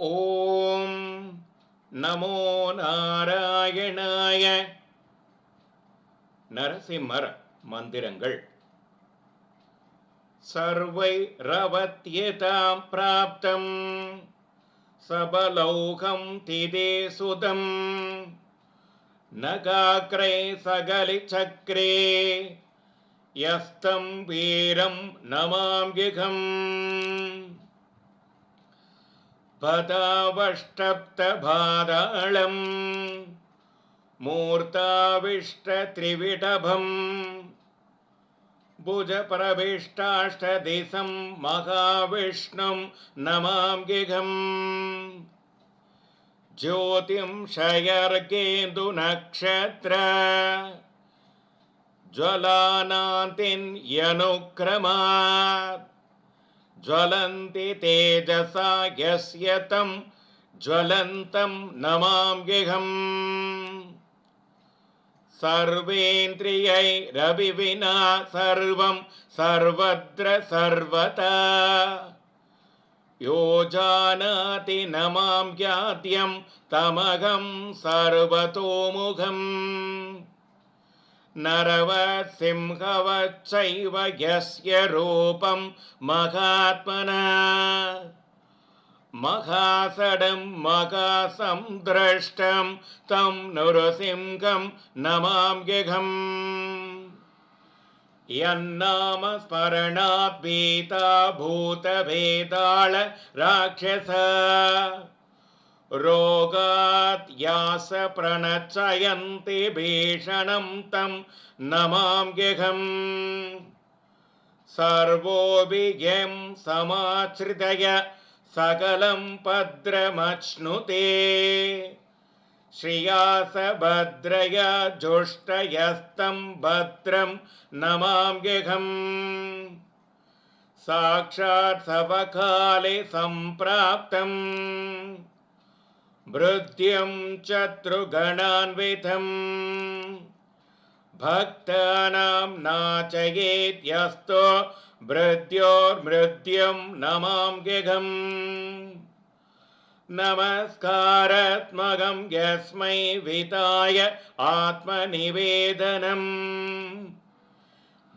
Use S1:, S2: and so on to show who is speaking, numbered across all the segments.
S1: ஓம் நமோ நாராயணாய நரசிம்மர் மந்திரங்கள். சர்வை ரவத்யதாம் பிராப்தம் சபலௌகம் திதே சுதம் நகாக்ரை சகலி சக்ரே யஸ்தம் வீரம் நமாம்கிகம் पदावष्टप्तभादाळम् मूर्ताविष्टत्रिविटभम् भुजप्रविष्टाष्टदिशं महाविष्णुं नमाम्गिघम् ज्योतिंशयर्गेन्दुनक्षत्र ज्वलानान्तिन्यनुक्रमात् ज्वलन्ति तेजसा यस्य तं ज्वलन्तं नमाम्यहम् सर्वेन्द्रियैरविविना सर्वं सर्वत्र सर्वता। यो जानाति न तमहं सर्वतोमुखम्। नरवसिंहवच्चैव यस्य रूपं महात्मना। महासडं महासं द्रष्टं तं नृसिंहं नमाम्यहम् यन्नाम स्मरणात् भीता भूतभेदाळ राक्षस। रोगात् यास प्रणचयन्ति भीषणं तं नमाम्यहम् सर्वोऽभिज्ञं समाश्रितय सकलं भद्रमश्नुते श्रियासभद्रया जुष्टयस्तं भद्रं नमाम्यहम् साक्षात् सवकाले सम्प्राप्तम् भृत्यं चतुर्गणान्वितम् भक्तानां नाचयेद्यस्तो भृत्योर्मृत्युं नमाम्यहम् नमस्कारात्मकं यस्मै विताय आत्मनिवेदनम्।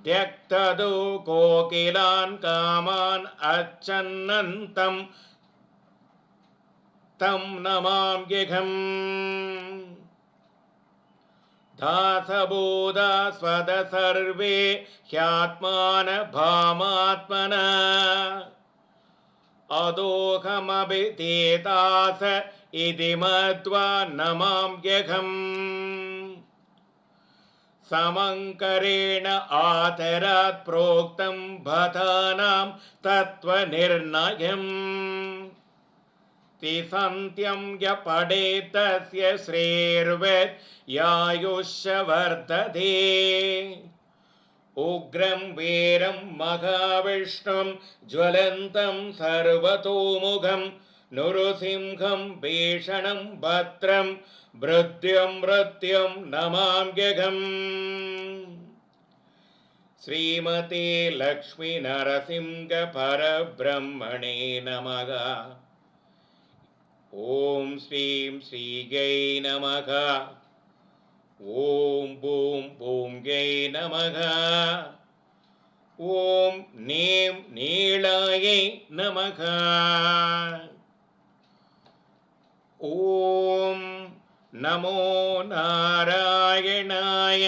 S1: त्यक्तदो कोकिलान् कामान् अच्छन्नन्तं तं नमाम्यहम् दासबोधा सर्वे ह्यात्मान भामात्मना। अदोहमभितेतास इति मत्वा नमाम्यहम् समङ्करेण आतरात् प्रोक्तं भतानां तत्त्वनिर्णयम् तिसन्त्यं य पडेत् तस्य श्रेर्वेत् यायुष्य वर्धते उग्रं वीरं महाविष्णुं ज्वलन्तं सर्वतोमुखं नृसिंहं भीषणं भद्रं मृत्युं मृत्युं नमाम्यहम् श्रीमते लक्ष्मीनरसिंहपरब्रह्मणे नमः ஓம் ஸ்ரீம் ஸ்ரீகை நமக. ஓம் பூம் பூம் கை நமக. ஓம் நேம் நீளாயை நமக. ஓம் நமோ நாராயணாய.